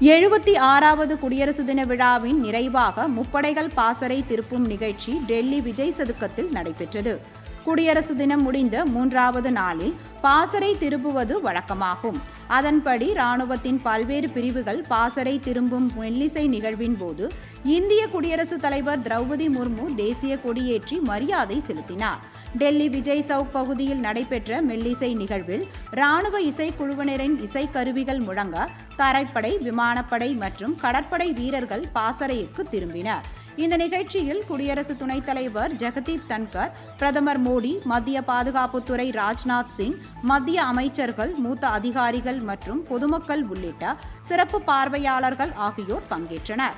எழுபத்தி ஆறாவது குடியரசு தின விழாவின் நிறைவாக முப்படைகள் பாசறை திருப்பும் நிகழ்ச்சி டெல்லி விஜய் சதுக்கத்தில் நடைபெற்றது. குடியரசு தினம் முடிந்த மூன்றாவது நாளில் பாசறை திருப்புவது வழக்கமாகும். அதன்படி ராணுவத்தின் பல்வேறு பிரிவுகள் பாசறை திரும்பும் மெல்லிசை நிகழ்வின் போது இந்திய குடியரசுத் தலைவர் திரௌபதி முர்மு தேசிய கொடியேற்றி மரியாதை செலுத்தினார். டெல்லி விஜய் சவுக் பகுதியில் நடைபெற்ற மெல்லிசை நிகழ்வில் ராணுவ இசைக்குழுவினரின் இசைக்கருவிகள் முழங்க தரைப்படை விமானப்படை மற்றும் கடற்படை வீரர்கள் பாசறைக்கு திரும்பினர். இந்த நிகழ்ச்சியில் குடியரசு துணைத் தலைவர் ஜெகதீப் தன்கர் பிரதமர் மோடி மத்திய பாதுகாப்புத்துறை ராஜ்நாத் சிங் மத்திய அமைச்சர்கள் மூத்த அதிகாரிகள் மற்றும் பொதுமக்கள் உள்ளிட்ட சிறப்பு பார்வையாளர்கள் ஆகியோர் பங்கேற்றனர்.